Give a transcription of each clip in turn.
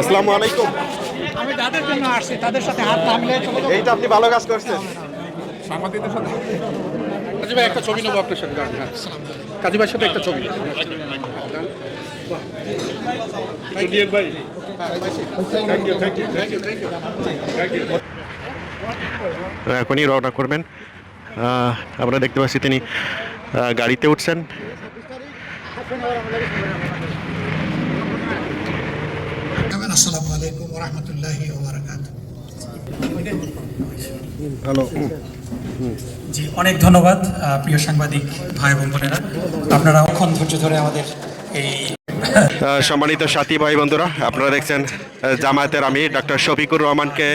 আসসালামু আলাইকুম। আমি যাদের জন্য আসছি তাদের সাথে হাত না মিলে চলে এইটা আপনি ভালো কাজ করছেন। সাংবাদিকদের সাথে। কাজী ভাই একটা ছবি নেব আপনার সাথে হ্যাঁ। কাজী ভাইয়ের সাথে একটা ছবি ভাই। Thank you thank you thank you thank you thank এখনই রওনা করবেন। আমরা দেখতে পাচ্ছি তিনি গাড়িতে উঠছেন। আসসালামু আলাইকুম রহমতুল্লাহি জি অনেক ধন্যবাদ প্রিয় সাংবাদিক ভাই বোন বোনেরা। আপনারা অক্ষণ ধৈর্য ধরে আমাদের এই সম্মানিত সাথী ভাই বন্ধুরা আপনারা দেখছেন জামায়াতের আমি ডক্টর শফিকুর রহমানকে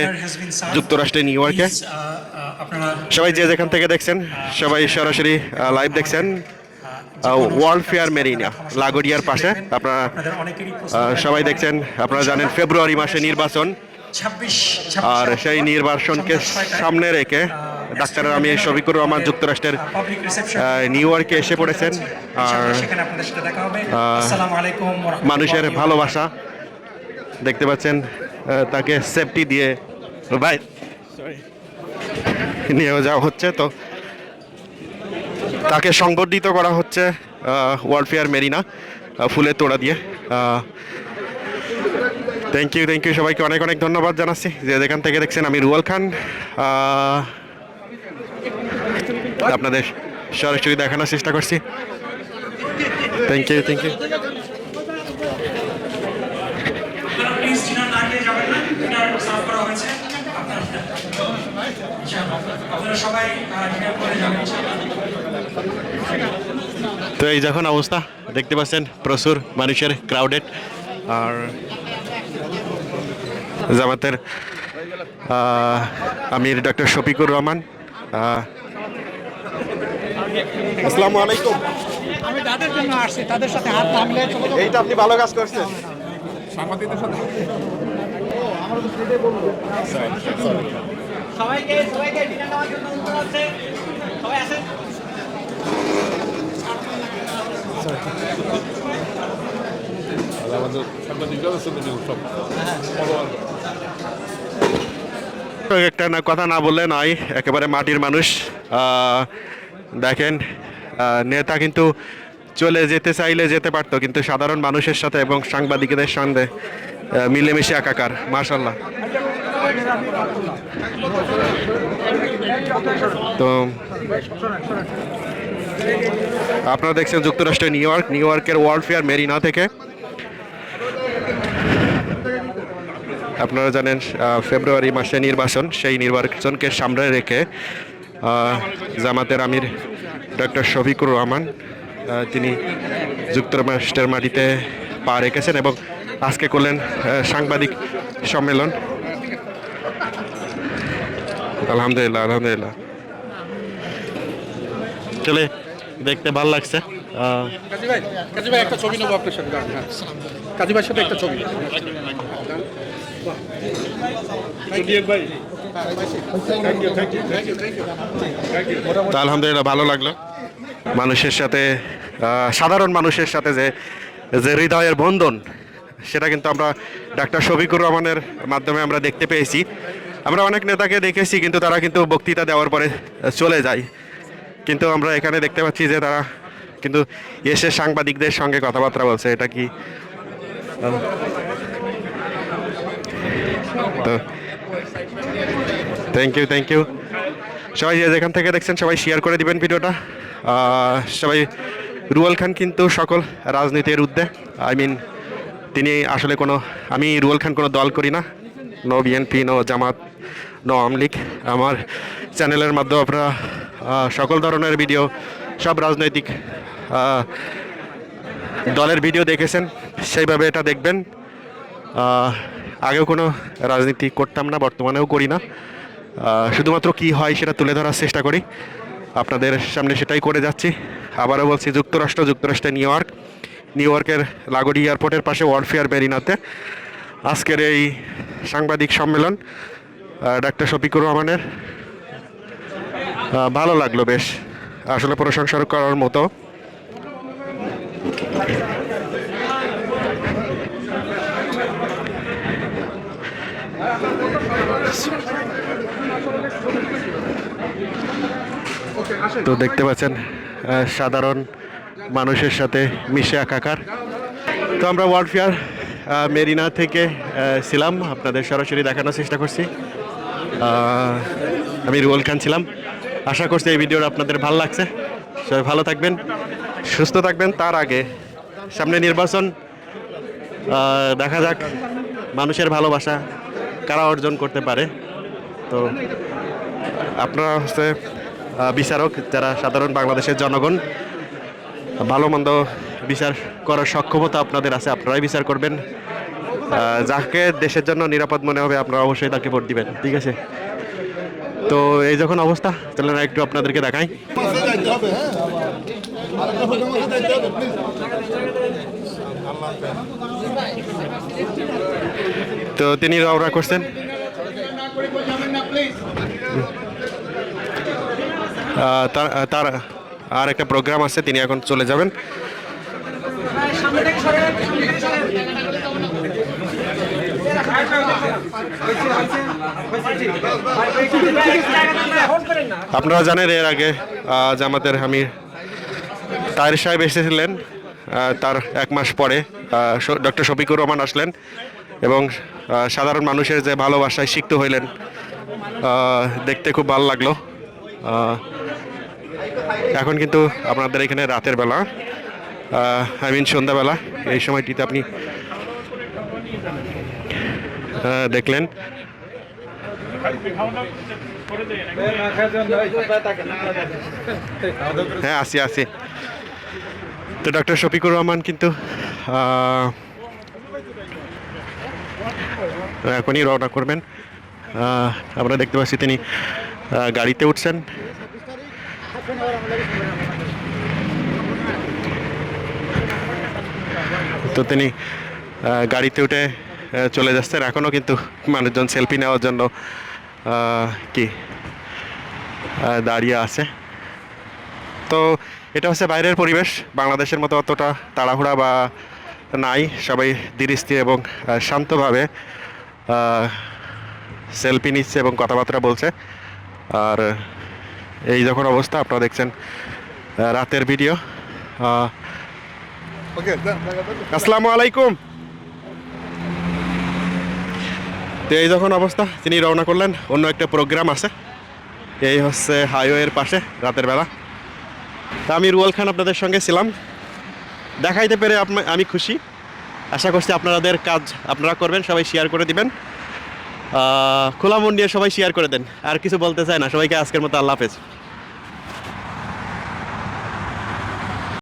যুক্তরাষ্ট্রে নিউ ইয়র্কে। সবাই যে যেখান থেকে দেখছেন সবাই সরাসরি লাইভ দেখছেন। ওয়ার্ল্ড ফেয়ার মেরিনা, লাগোরিয়ার পাশে। আপনারা সবাই দেখছেন, আপনারা জানেন ফেব্রুয়ারি মাসে নির্বাচন। আর সেই নির্বাচনকে সামনে রেখে ডাক্তার আমি শফিকুর রহমান যুক্তরাষ্ট্রের নিউ ইয়র্কে এসে পড়েছেন। আর মানুষের ভালোবাসা দেখতে পাচ্ছেন তাকে সেফটি দিয়ে ভাই নিয়ে যাওয়া হচ্ছে। তো তাকে সংবর্ধিত করা হচ্ছে ওয়ার্ল্ড ফেয়ার মেরিনা ফুলের তোড়া দিয়ে। থ্যাংক ইউ থ্যাংক ইউ সবাইকে অনেক অনেক ধন্যবাদ জানাচ্ছি। যে যেখান থেকে দেখছেন আমি রুয়াল খান। আপনাদের সরাসরি দেখানোর চেষ্টা করছি। থ্যাংক ইউ থ্যাংক ইউ আপনারা সবাই করে যাবেন। তো এই যখন অবস্থা দেখতে পাচ্ছেন প্রচুর মানুষের ক্রাউডেড আর জামাতের আমির ডক্টর শফিকুর রহমান আসসালামু আলাইকুম। আমি যাদের জন্য আসছি তাদের সাথে হাত না মিলে এইটা আপনি ভালো কাজ করছেন। সাংবাদিকদের সাথে। সবাইকে সবাইকে ডিনার নেওয়ার জন্য অনুরোধ আছে। সবাই আসেন আমাদের সাংবাদিকরা সাথে সব তো একটা না কথা না বললে নয় একেবারে মাটির মানুষ। দেখেন নেতা কিন্তু চলে যেতে চাইলে যেতে পারতো কিন্তু সাধারণ মানুষের সাথে এবং সাংবাদিকদের সঙ্গে মিলেমিশে একাকার মার্শাল্লাহ তো আপনারা দেখছেন যুক্তরাষ্ট্রের নিউ ইয়র্ক, নিউ ইয়র্কের ওয়ার্ল্ড ফেয়ার মেরিনা থেকে। আপনারা জানেন ফেব্রুয়ারি মাসে নির্বাচন, সেই নির্বাচনকে সামনে রেখে জামাতের আমির ডক্টর শফিকুর রহমান তিনি যুক্তরাষ্ট্রের মাটিতে পা রেখেছেন এবং আজকে করলেন সাংবাদিক সম্মেলন। আলহামদুলিল্লাহ আলহামদুলিল্লাহ। চলে দেখতে ভালো লাগছে। কাজী ভাই কাজী ভাই একটা ছবি নেব আপনার সাথে হ্যাঁ। কাজী ভাইয়ের সাথে একটা ছবি। আলহামদুলিল্লাহ ভালো লাগল। মানুষের সাথে সাধারণ মানুষের সাথে যে যে হৃদয়ের বন্ধন সেটা কিন্তু আমরা ডাক্তার শফিকুর রহমানের মাধ্যমে আমরা দেখতে পেয়েছি। আমরা অনেক নেতাকে দেখেছি কিন্তু তারা কিন্তু বক্তৃতা দেওয়ার পরে চলে যায়। কিন্তু আমরা এখানে দেখতে পাচ্ছি যে তারা কিন্তু এসে সাংবাদিকদের সঙ্গে কথাবার্তা বলছে, এটা কি? তো থ্যাংক ইউ থ্যাংক ইউ সবাই যেখান থেকে দেখছেন, সবাই শেয়ার করে দিবেন ভিডিওটা। সবাই, রুয়াল খান কিন্তু সকল রাজনীতির ঊর্ধ্বে। আই মিন তিনি আসলে কোনো, আমি রুয়াল খান কোনো দল করি না। No BNP, no Jamaat, no Awami League. আমার চ্যানেলের মাধ্যমে আপনারা সকল ধরনের ভিডিও, সব রাজনৈতিক দলের ভিডিও দেখেছেন, সেইভাবে এটা দেখবেন। আগেও কোনো রাজনীতি করতাম না, বর্তমানেও করি না। শুধুমাত্র কি হয় সেটা তুলে ধরার চেষ্টা করি। আপনাদের সামনে সেটাই করে যাচ্ছি। আবারও বলছি, যুক্তরাষ্ট্র যুক্তরাষ্ট্রের নিউ ইয়র্ক। নিউ ইয়র্কের লাগোরি এয়ারপোর্টের পাশে ওয়ার্ল্ড ফেয়ার মেরিনাতে। আজকের এই সাংবাদিক সম্মেলন ডাক্তার শফিকুর রহমানের। ভালো লাগল বেশ। আসলে প্রশংসা করার মতো। তো দেখতে পাচ্ছেন সাধারণ মানুষের সাথে মিশে একাকার। তো আমরা ওয়ার্ল্ড ফেয়ার মেরিনা থেকে ছিলাম। আপনাদের সরাসরি দেখানোর চেষ্টা করছি। আমি রুয়েল খান ছিলাম। আশা করছি এই ভিডিওটা আপনাদের ভালো লাগছে। সবাই ভালো থাকবেন, সুস্থ থাকবেন। তার আগে সামনে নির্বাচন দেখা যাক মানুষের ভালোবাসা কারা অর্জন করতে পারে। তো আপনারা হচ্ছে বিচারক যারা সাধারণ বাংলাদেশের জনগণ, ভালো মন্দ বিচার করার সক্ষমতা আপনাদের আছে, আপনারাই বিচার করবেন। যাকে দেশের জন্য নিরাপদ মনে হবে, আপনারা অবশ্যই তাকে ভোট দিবেন, ঠিক আছে? তো এই যখন অবস্থা, তাহলে না একটু আপনাদেরকে দেখাই। তো তিনি রওনা করছেন। তার তার আর একটা প্রোগ্রাম আছে, তিনি এখন চলে যাবেন সামনে থেকে সরে সামনে থেকে সরে হোল্ড করেন না আপনারা জানেন এর আগে জামাতের আমির তাহের সাহেব এসেছিলেন তার এক মাস পরে ডক্টর শফিকুর রহমান আসলেন এবং সাধারণ মানুষের যে ভালোবাসায় সিক্ত হইলেন দেখতে খুব ভালো লাগল। এখন কিন্তু আপনাদের এখানে রাতের বেলা আই মিন সন্ধ্যাবেলা, এই সময়টিতে আপনি দেখলেন। হ্যাঁ আসি আসি। তো ডক্টর শফিকুর রহমান কিন্তু এখনই রওনা করবেন। আমরা দেখতে পাচ্ছি তিনি গাড়িতে উঠছেন। তো তিনি গাড়িতে উঠে চলে যাচ্ছেন এখনও কিন্তু মানুষজন সেলফি নেওয়ার জন্য কি দাঁড়িয়ে আছে। তো এটা হচ্ছে বাইরের পরিবেশ। বাংলাদেশের মতো অতটা তাড়াহুড়া বা নাই। সবাই স্থির এবং শান্তভাবে সেলফি নিচ্ছে এবং কথাবার্তা বলছে। আর এই যখন অবস্থা আপনারা দেখছেন রাতের ভিডিও আসসালামু আলাইকুম। তো এই যখন অবস্থা, তিনি রওনা করলেন, অন্য একটা প্রোগ্রাম আছে। এই হচ্ছে হাইওয়ের পাশে, রাতের বেলা। তা আমি রুয়াল খান আপনাদের সঙ্গে ছিলাম। দেখাইতে পেরে আমি খুশি। আশা করছি আপনাদের কাজ আপনারা করবেন, সবাই শেয়ার করে দিবেন। খোলা মন সবাই শেয়ার করে দেন। আর কিছু বলতে চায় না, সবাইকে আজকের মতো আল্লাহ হাফেজ।